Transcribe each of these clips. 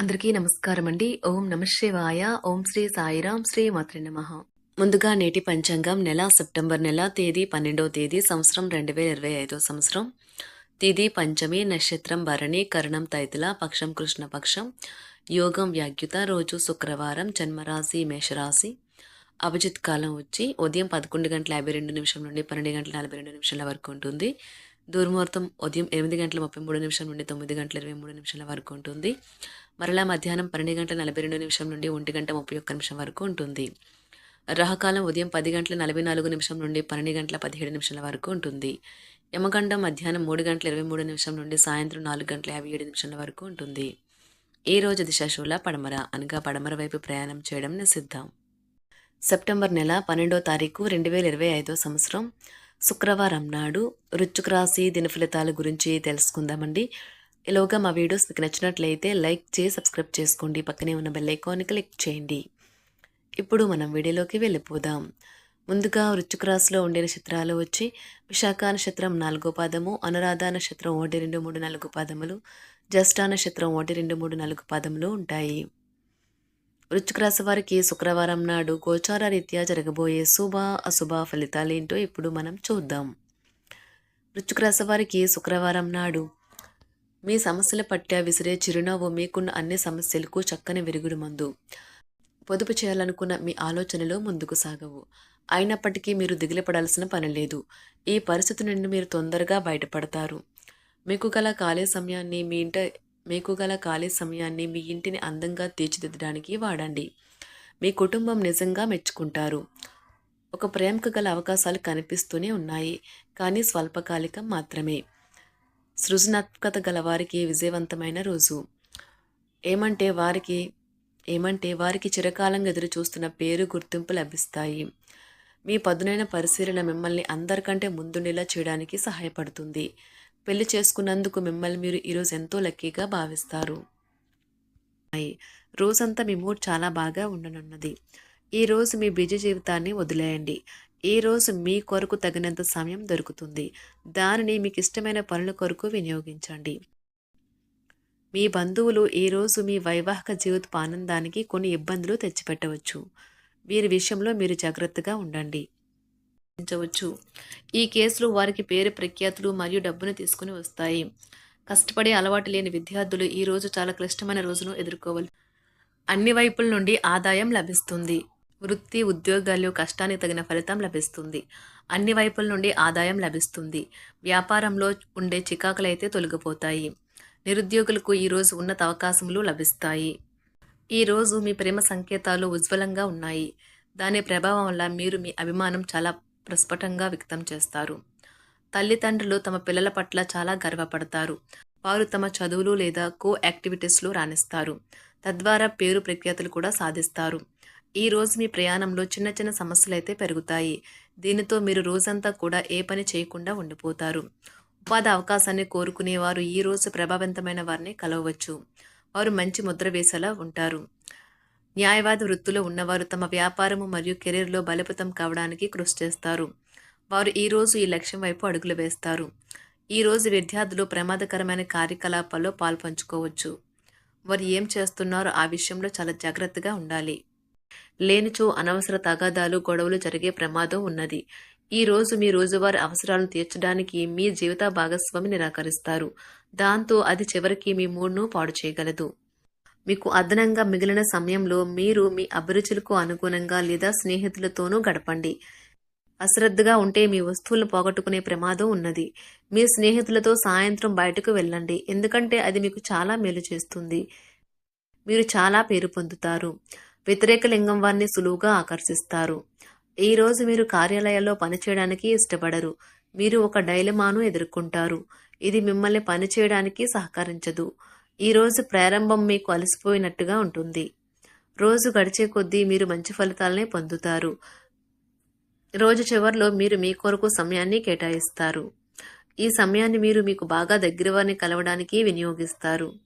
అందరికీ నమస్కారం అండి ఓం నమశివాయ ఓం శ్రీ సాయిరాం. శ్రీ మాత్రి నమ. ముందుగా నేటి పంచాంగం నెల సెప్టెంబర్ నెల తేదీ పన్నెండవ తేదీ సంవత్సరం రెండు వేల ఇరవై ఐదో సంవత్సరం. తేదీ పంచమి నక్షత్రం భరణి కరణం తైతుల పక్షం కృష్ణపక్షం యోగం వ్యాఖ్యుత రోజు శుక్రవారం జన్మరాశి మేషరాశి. అభిజిత్ కాలం వచ్చి ఉదయం పదకొండు గంటల యాభై రెండు నిమిషం నుండి పన్నెండు గంటల నలభై రెండు నిమిషాల వరకు ఉంటుంది. దుర్ముహూర్తం ఉదయం ఎనిమిది గంటల ముప్పై మూడు నిమిషం నుండి తొమ్మిది గంటల ఇరవై మూడు నిమిషాల వరకు ఉంటుంది. మరలా మధ్యాహ్నం పన్నెండు గంటల నలభై రెండు నిమిషం నుండి ఒంటి గంట ముప్పై ఒక్క నిమిషం వరకు ఉంటుంది. రహకాలం ఉదయం పది గంటల నలభై నాలుగు నిమిషం నుండి పన్నెండు గంటల పదిహేడు నిమిషాల వరకు ఉంటుంది. యమగండం మధ్యాహ్నం మూడు గంటల ఇరవై మూడు నిమిషం నుండి సాయంత్రం నాలుగు గంటల యాభై ఏడు నిమిషాల వరకు ఉంటుంది. ఈ రోజు దిశాశూల పడమర అనగా పడమర వైపు ప్రయాణం చేయడం నిషిద్ధం. సెప్టెంబర్ నెల పన్నెండో తారీఖు రెండు వేల ఇరవై ఐదో సంవత్సరం. శుక్రవారం నాడు రుచుకు రాశి దిన ఫలితాల గురించి తెలుసుకుందామండి. ఇలాగా మా వీడియోస్ మీకు నచ్చినట్లయితే లైక్ చేసి సబ్స్క్రైబ్ చేసుకోండి. పక్కనే ఉన్న బెల్ ఐకాన్ని క్లిక్ చేయండి. ఇప్పుడు మనం వీడియోలోకి వెళ్ళిపోదాం. ముందుగా వృశ్చిక రాశిలో ఉండే నక్షత్రాలు వచ్చి విశాఖ నక్షత్రం నాలుగో పాదము అనురాధ నక్షత్రం ఒకటి రెండు మూడు నాలుగు పాదములు జ్యేష్ఠ నక్షత్రం ఒకటి రెండు మూడు నాలుగు పాదములు ఉంటాయి. వృశ్చిక రాశి వారికి శుక్రవారం నాడు గోచార రీత్యా జరగబోయే శుభ అశుభ ఫలితాలేంటో ఇప్పుడు మనం చూద్దాం. వృశ్చిక రాశి వారికి శుక్రవారం నాడు మీ సమస్యల పట్ల విసిరే చిరునవ్వు మీకున్న అన్ని సమస్యలకు చక్కని విరుగుడు మందు. పొదుపు చేయాలనుకున్న మీ ఆలోచనలు ముందుకు సాగవు. అయినప్పటికీ మీరు దిగులుపడాల్సిన పని లేదు. ఈ పరిస్థితి నుండి మీరు తొందరగా బయటపడతారు. మీకు గల ఖాళీ సమయాన్ని మీ ఇంట మీకు గల ఖాళీ సమయాన్ని మీ ఇంటిని అందంగా తీర్చిదిద్దడానికి వాడండి. మీ కుటుంబం నిజంగా మెచ్చుకుంటారు. ఒక ప్రేమకు గల అవకాశాలు కనిపిస్తూనే ఉన్నాయి. కానీ స్వల్పకాలికం మాత్రమే. సృజనాత్మకత గల వారికి విజయవంతమైన రోజు. ఏమంటే వారికి ఏమంటే వారికి చిరకాలంగా ఎదురు చూస్తున్న పేరు గుర్తింపు లభిస్తాయి. మీ పదునైన పరిశీలన మిమ్మల్ని అందరికంటే ముందుండేలా చేయడానికి సహాయపడుతుంది. పెళ్ళి చేసుకున్నందుకు మిమ్మల్ని మీరు ఈరోజు ఎంతో లక్కీగా భావిస్తారు. రోజంతా మీ మూడ్ చాలా బాగా ఉండనున్నది. ఈ రోజు మీ బిజీ జీవితాన్ని వదిలేయండి. ఈ రోజు మీ కొరకు తగినంత సమయం దొరుకుతుంది. దానిని మీకు ఇష్టమైన పనుల కొరకు వినియోగించండి. మీ బంధువులు ఈ రోజు మీ వైవాహిక జీవిత ఆనందానికి కొన్ని ఇబ్బందులు తెచ్చిపెట్టవచ్చు. వీరి విషయంలో మీరు జాగ్రత్తగా ఉండండి. ఉంచవచ్చు ఈ కేసులు వారికి పేరు ప్రఖ్యాతులు మరియు డబ్బును తీసుకుని వస్తాయి. కష్టపడే అలవాటు లేని విద్యార్థులు ఈరోజు చాలా క్లిష్టమైన రోజును ఎదుర్కోవాలి. అన్ని వైపుల నుండి ఆదాయం లభిస్తుంది. వృత్తి ఉద్యోగాల్లో కష్టానికి తగిన ఫలితం లభిస్తుంది. అన్ని వైపుల నుండి ఆదాయం లభిస్తుంది. వ్యాపారంలో ఉండే చికాకులైతే తొలగిపోతాయి. నిరుద్యోగులకు ఈరోజు ఉన్నత అవకాశములు లభిస్తాయి. ఈరోజు మీ ప్రేమ సంకేతాలు ఉజ్వలంగా ఉన్నాయి. దాని ప్రభావం వల్ల మీరు మీ అభిమానం చాలా ప్రస్ఫుటంగా వ్యక్తం చేస్తారు. తల్లిదండ్రులు తమ పిల్లల పట్ల చాలా గర్వపడతారు. వారు తమ చదువులు లేదా కో యాక్టివిటీస్లో రాణిస్తారు. తద్వారా పేరు ప్రఖ్యాతులు కూడా సాధిస్తారు. ఈ రోజు మీ ప్రయాణంలో చిన్న చిన్న సమస్యలు అయితే పెరుగుతాయి. దీనితో మీరు రోజంతా కూడా ఏ పని చేయకుండా ఉండిపోతారు. ఉపాధి అవకాశాన్ని కోరుకునేవారు ఈ రోజు ప్రభావవంతమైన వారిని కలవచ్చు వారు మంచి ముద్ర వేసేలా ఉంటారు. న్యాయవాద వృత్తిలో ఉన్నవారు తమ వ్యాపారము మరియు కెరీర్లో బలపతం కావడానికి కృషి చేస్తారు. వారు ఈరోజు ఈ లక్ష్యం వైపు అడుగులు వేస్తారు. ఈ రోజు విద్యార్థులు ప్రమాదకరమైన కార్యకలాపాల్లో పాల్పంచుకోవచ్చు. వారు ఏం చేస్తున్నారో ఆ విషయంలో చాలా జాగ్రత్తగా ఉండాలి. లేనిచో అనవసర తగాదాలు గొడవలు జరిగే ప్రమాదం ఉన్నది. ఈ రోజు మీ రోజువారీ అవసరాలను తీర్చడానికి మీ జీవిత భాగస్వామి నిరాకరిస్తారు. దాంతో అది చివరికి మీ మూడ్ను పాడు చేయగలదు. మీకు అదనంగా మిగిలిన సమయంలో మీరు మీ అభిరుచులకు అనుగుణంగా లేదా స్నేహితులతోనూ గడపండి. అశ్రద్ధగా ఉంటే మీ వస్తువులను పోగొట్టుకునే ప్రమాదం ఉన్నది. మీ స్నేహితులతో సాయంత్రం బయటకు వెళ్ళండి. ఎందుకంటే అది మీకు చాలా మేలు చేస్తుంది. మీరు చాలా పేరు పొందుతారు. వ్యతిరేక లింగం వారిని సులువుగా ఆకర్షిస్తారు. ఈ రోజు మీరు కార్యాలయాల్లో పనిచేయడానికి ఇష్టపడరు. మీరు ఒక డైలమాను ఎదుర్కొంటారు. ఇది మిమ్మల్ని పనిచేయడానికి సహకరించదు. ఈ రోజు ప్రారంభం మీకు అలసిపోయినట్టుగా ఉంటుంది. రోజు గడిచే కొద్దీ మీరు మంచి ఫలితాలనే పొందుతారు. రోజు చివరిలో మీరు మీ కొరకు సమయాన్ని కేటాయిస్తారు. ఈ సమయాన్ని మీరు మీకు బాగా దగ్గర వారిని కలవడానికి వినియోగిస్తారు.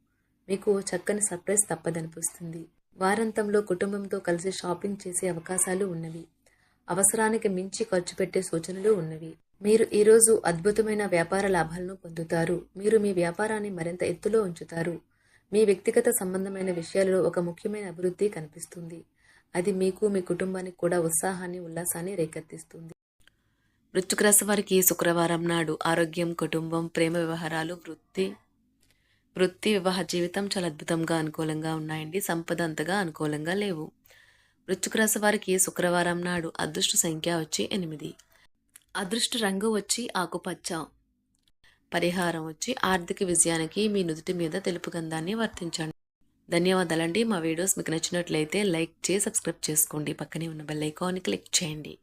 మీకు చక్కని సర్ప్రైజ్ తప్పదనిపిస్తుంది. వారాంతంలో కుటుంబంతో కలిసి షాపింగ్ చేసే అవకాశాలు ఉన్నవి. అవసరానికి మించి ఖర్చు పెట్టే సూచనలు ఉన్నవి. మీరు ఈరోజు అద్భుతమైన వ్యాపార లాభాలను పొందుతారు. మీరు మీ వ్యాపారాన్ని మరింత ఎత్తులో ఉంచుతారు. మీ వ్యక్తిగత సంబంధమైన విషయాలలో ఒక ముఖ్యమైన అభివృద్ధి కనిపిస్తుంది. అది మీకు మీ కుటుంబానికి కూడా ఉత్సాహాన్ని ఉల్లాసాన్ని రేకెత్తిస్తుంది. వృత్తిక వారికి శుక్రవారం నాడు ఆరోగ్యం కుటుంబం ప్రేమ వ్యవహారాలు వృత్తి వృత్తి వివాహ జీవితం చాలా అద్భుతంగా అనుకూలంగా ఉన్నాయండి. సంపద అంతగా అనుకూలంగా లేవు. వృశ్చిక రాశి వారికి శుక్రవారం నాడు అదృష్ట సంఖ్య వచ్చి ఎనిమిది. అదృష్ట రంగు వచ్చి ఆకుపచ్చ. పరిహారం వచ్చి ఆర్థిక విజయానికి మీ నుదుటి మీద తెలుపు గంధాన్ని వర్తించండి. ధన్యవాదాలండి. మా వీడియోస్ మీకు నచ్చినట్లయితే లైక్ చేసి సబ్స్క్రైబ్ చేసుకోండి. పక్కనే ఉన్న బెల్ ఐకాన్ని క్లిక్ చేయండి.